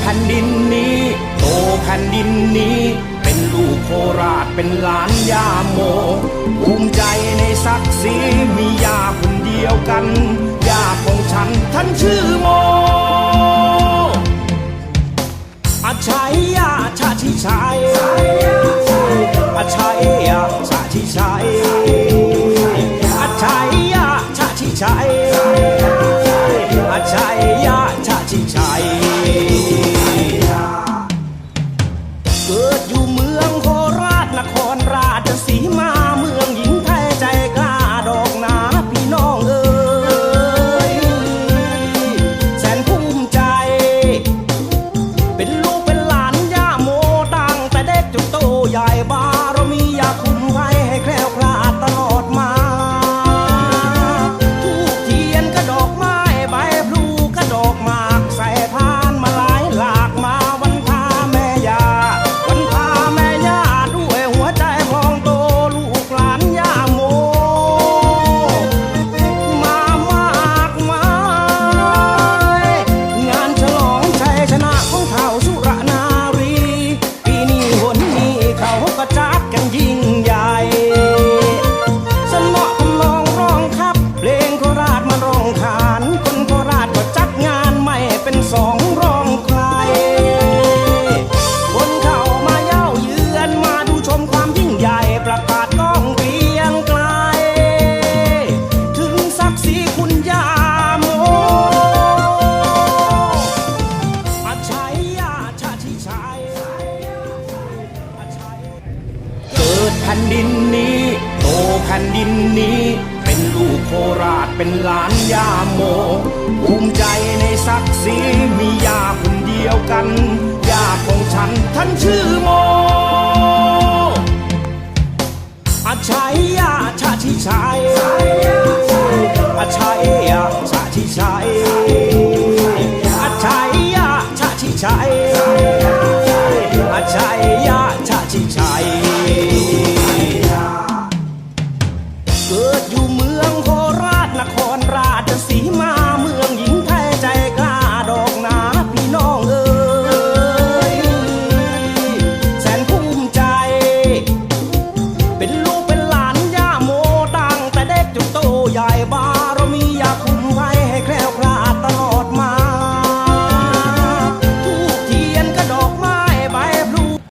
แผ่นดินนี้ โตแผ่นดินนี้ เป็นลูกโคราชเป็นหลานยาโม ภูมิใจในศักดิ์ศรีมียาคนเดียวกันยาของฉันท่านชื่อโมอาชัยยาชาชิชัยอาชัยยาชาชิชัยอาชัยยาชาชิชัยอาชัยยาชาชิชัย จนโตใหญ่บารมียากคุ้มไว้ให้แคล้ว ผ่นดินนี้ โตแผ่นดินนี้ เป็นลูกโคราชเป็นหลานยาโม ภูมิใจในศักดิ์ศรีมียาคนเดียวกันยาของฉันท่านชื่อโมอาชัยยาชาชิชัย ผู้ใหญ่บ้า